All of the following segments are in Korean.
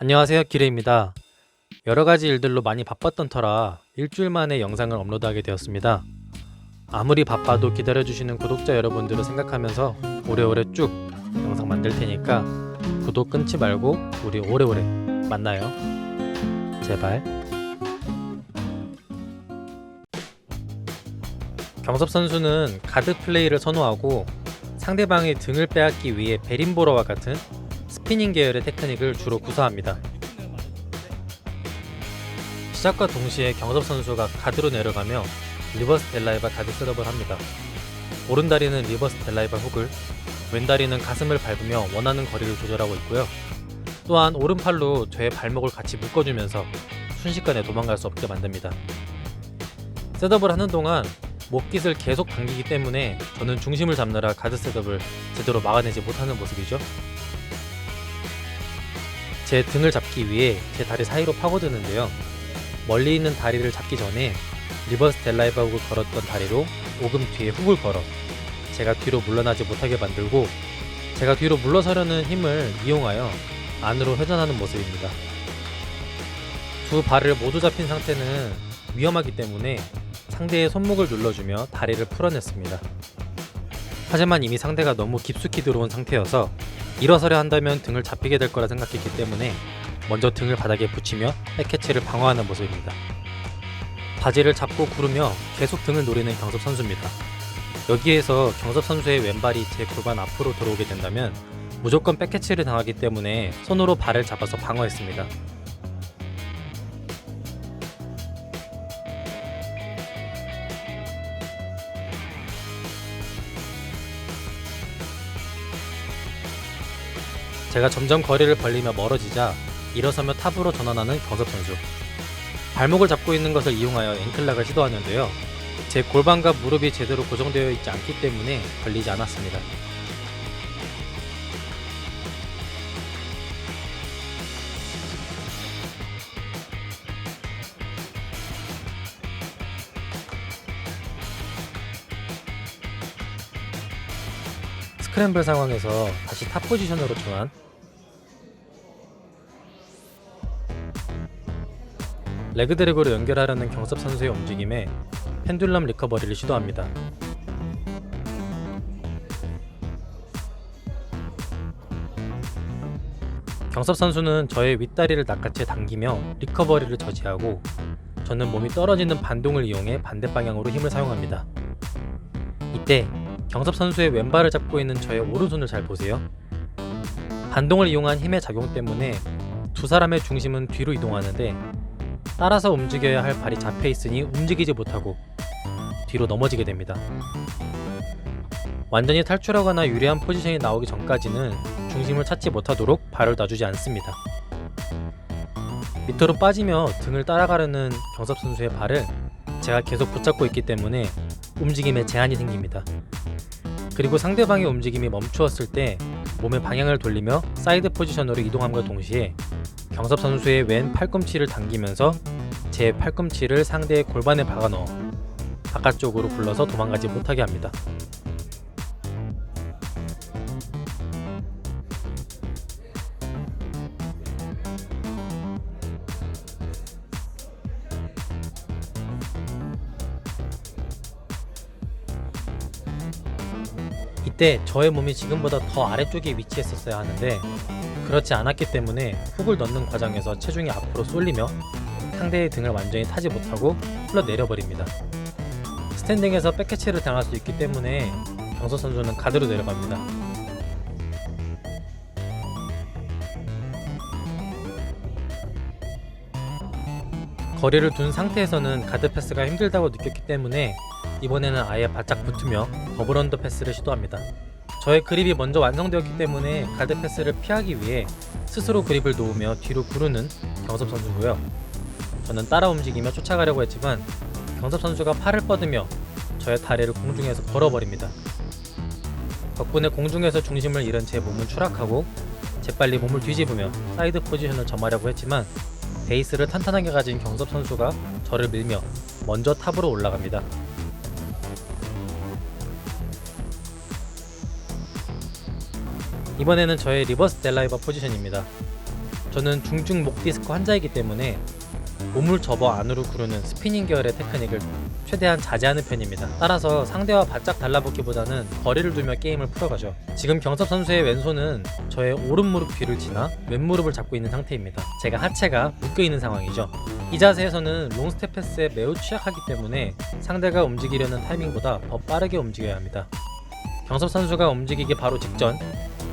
안녕하세요 기레입니다. 여러가지 일들로 많이 바빴던 터라 일주일 만에 영상을 업로드하게 되었습니다. 아무리 바빠도 기다려주시는 구독자 여러분들을 생각하면서 오래오래 쭉 영상 만들 테니까 구독 끊지 말고 우리 오래오래 만나요. 제발. 경섭 선수는 가드 플레이를 선호하고 상대방의 등을 빼앗기 위해 베림보러와 같은 스피닝 계열의 테크닉을 주로 구사합니다. 시작과 동시에 경섭 선수가 가드로 내려가며 리버스 델라이바 가드 셋업을 합니다. 오른다리는 리버스 델라이바 훅을, 왼다리는 가슴을 밟으며 원하는 거리를 조절하고 있고요. 또한 오른팔로 저의 발목을 같이 묶어주면서 순식간에 도망갈 수 없게 만듭니다. 셋업을 하는 동안 목깃을 계속 당기기 때문에 저는 중심을 잡느라 가드 셋업을 제대로 막아내지 못하는 모습이죠. 제 등을 잡기 위해 제 다리 사이로 파고드는데요. 멀리 있는 다리를 잡기 전에 리버스 델라이바 훅을 걸었던 다리로 오금 뒤에 훅을 걸어 제가 뒤로 물러나지 못하게 만들고 제가 뒤로 물러서려는 힘을 이용하여 안으로 회전하는 모습입니다. 두 발을 모두 잡힌 상태는 위험하기 때문에 상대의 손목을 눌러주며 다리를 풀어냈습니다. 하지만 이미 상대가 너무 깊숙이 들어온 상태여서 일어서려 한다면 등을 잡히게 될 거라 생각했기 때문에 먼저 등을 바닥에 붙이며 백캐치를 방어하는 모습입니다. 바지를 잡고 구르며 계속 등을 노리는 경섭 선수입니다. 여기에서 경섭 선수의 왼발이 제 골반 앞으로 들어오게 된다면 무조건 백캐치를 당하기 때문에 손으로 발을 잡아서 방어했습니다. 제가 점점 거리를 벌리며 멀어지자 일어서며 탑으로 전환하는 경섭 선수. 발목을 잡고 있는 것을 이용하여 앵클락을 시도하는데요. 제 골반과 무릎이 제대로 고정되어 있지 않기 때문에 걸리지 않았습니다. 스크램블 상황에서 다시 탑 포지션으로 전환. 레그 드래그로 연결하려는 경섭 선수의 움직임에 펜듈럼 리커버리를 시도합니다. 경섭 선수는 저의 윗다리를 낚아채 당기며 리커버리를 저지하고 저는 몸이 떨어지는 반동을 이용해 반대 방향으로 힘을 사용합니다. 이때 경섭 선수의 왼발을 잡고 있는 저의 오른손을 잘 보세요. 반동을 이용한 힘의 작용 때문에 두 사람의 중심은 뒤로 이동하는데 따라서 움직여야 할 발이 잡혀 있으니 움직이지 못하고 뒤로 넘어지게 됩니다. 완전히 탈출하거나 유리한 포지션이 나오기 전까지는 중심을 찾지 못하도록 발을 놔주지 않습니다. 밑으로 빠지며 등을 따라가려는 경섭 선수의 발을 제가 계속 붙잡고 있기 때문에 움직임에 제한이 생깁니다. 그리고 상대방의 움직임이 멈추었을 때 몸의 방향을 돌리며 사이드 포지션으로 이동함과 동시에 경섭 선수의 왼 팔꿈치를 당기면서 제 팔꿈치를 상대의 골반에 박아 넣어 바깥쪽으로 굴러서 도망가지 못하게 합니다. 이때 저의 몸이 지금보다 더 아래쪽에 위치했었어야 하는데 그렇지 않았기 때문에 훅을 넣는 과정에서 체중이 앞으로 쏠리며 상대의 등을 완전히 타지 못하고 흘러 내려 버립니다. 스탠딩에서 백캐치를 당할 수 있기 때문에 경서 선수는 가드로 내려갑니다. 거리를 둔 상태에서는 가드 패스가 힘들다고 느꼈기 때문에 이번에는 아예 바짝 붙으며 더블 언더 패스를 시도합니다. 저의 그립이 먼저 완성되었기 때문에 가드 패스를 피하기 위해 스스로 그립을 놓으며 뒤로 구르는 경섭 선수고요. 저는 따라 움직이며 쫓아가려고 했지만 경섭 선수가 팔을 뻗으며 저의 다리를 공중에서 걸어버립니다. 덕분에 공중에서 중심을 잃은 제 몸은 추락하고 재빨리 몸을 뒤집으며 사이드 포지션을 점하려고 했지만 베이스를 탄탄하게 가진 경섭 선수가 저를 밀며 먼저 탑으로 올라갑니다. 이번에는 저의 리버스 델라이버 포지션입니다. 저는 중증 목 디스크 환자이기 때문에 몸을 접어 안으로 구르는 스피닝 계열의 테크닉을 최대한 자제하는 편입니다. 따라서 상대와 바짝 달라붙기보다는 거리를 두며 게임을 풀어가죠. 지금 경섭 선수의 왼손은 저의 오른 무릎 뒤를 지나 왼 무릎을 잡고 있는 상태입니다. 제가 하체가 묶여 있는 상황이죠. 이 자세에서는 롱스텝 패스에 매우 취약하기 때문에 상대가 움직이려는 타이밍보다 더 빠르게 움직여야 합니다. 경섭 선수가 움직이기 바로 직전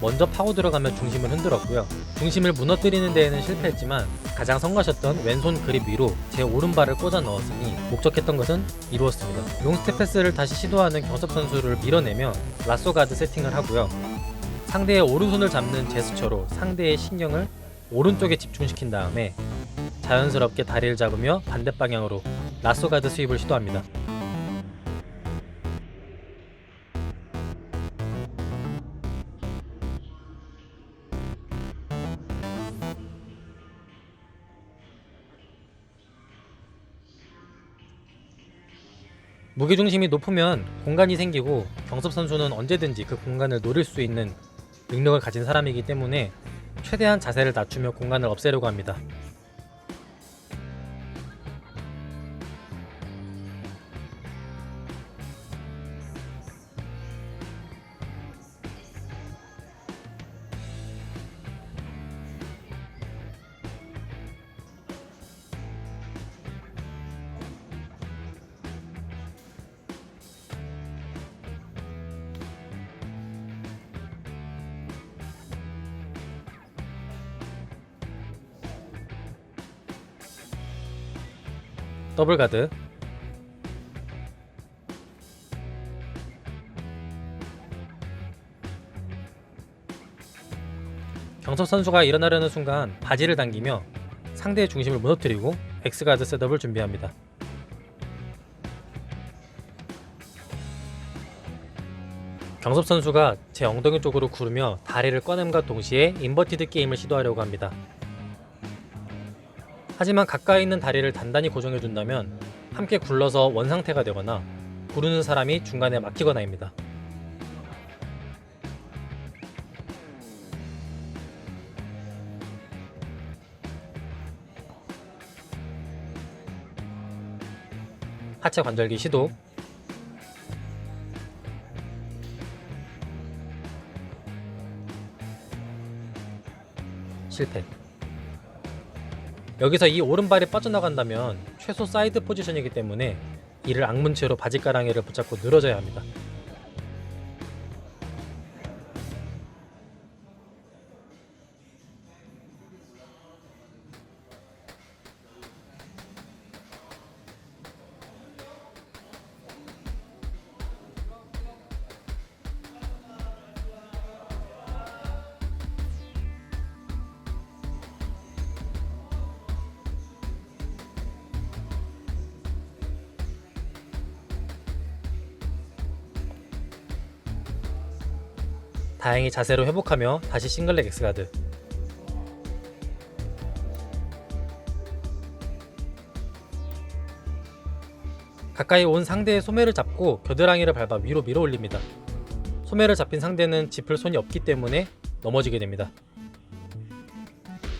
먼저 파고 들어가며 중심을 흔들었고요. 중심을 무너뜨리는 데에는 실패했지만 가장 성가셨던 왼손 그립 위로 제 오른발을 꽂아 넣었으니 목적했던 것은 이루었습니다. 롱스텝 패스를 다시 시도하는 경섭 선수를 밀어내며 라쏘 가드 세팅을 하고요. 상대의 오른손을 잡는 제스처로 상대의 신경을 오른쪽에 집중시킨 다음에 자연스럽게 다리를 잡으며 반대 방향으로 라쏘 가드 수입을 시도합니다. 무게중심이 높으면 공간이 생기고 경섭 선수는 언제든지 그 공간을 노릴 수 있는 능력을 가진 사람이기 때문에 최대한 자세를 낮추며 공간을 없애려고 합니다. 더블 가드 경섭 선수가 일어나려는 순간 바지를 당기며 상대의 중심을 무너뜨리고 X가드 셋업을 준비합니다. 경섭 선수가 제 엉덩이 쪽으로 구르며 다리를 꺼냄과 동시에 인버티드 게임을 시도하려고 합니다. 하지만 가까이 있는 다리를 단단히 고정해 준다면 함께 굴러서 원상태가 되거나 구르는 사람이 중간에 막히거나입니다. 하체 관절기 시도 실패 여기서 이 오른발이 빠져나간다면 최소 사이드 포지션이기 때문에 이를 악문채로 바지가랑이를 붙잡고 늘어져야 합니다. 다행히 자세로 회복하며 다시 싱글렉 엑스가드 가까이 온 상대의 소매를 잡고 겨드랑이를 밟아 위로 밀어 올립니다. 소매를 잡힌 상대는 짚을 손이 없기 때문에 넘어지게 됩니다.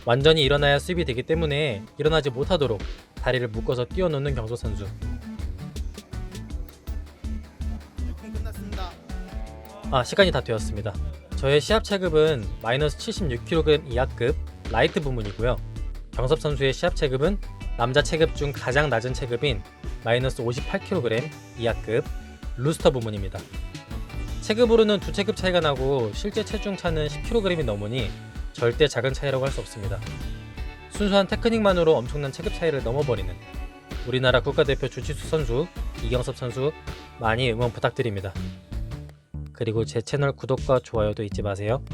완전히 일어나야 수입이 되기 때문에 일어나지 못하도록 다리를 묶어서 뛰어놓는 경소 선수. 아 시간이 다 되었습니다. 저의 시합 체급은 마이너스 76kg 이하급 라이트 부문이고요. 경섭 선수의 시합 체급은 남자 체급 중 가장 낮은 체급인 마이너스 58kg 이하급 루스터 부문입니다. 체급으로는 두 체급 차이가 나고 실제 체중 차는 10kg이 넘으니 절대 작은 차이라고 할 수 없습니다. 순수한 테크닉만으로 엄청난 체급 차이를 넘어버리는 우리나라 국가대표 주짓수 선수 이경섭 선수 많이 응원 부탁드립니다. 그리고 제 채널 구독과 좋아요도 잊지 마세요.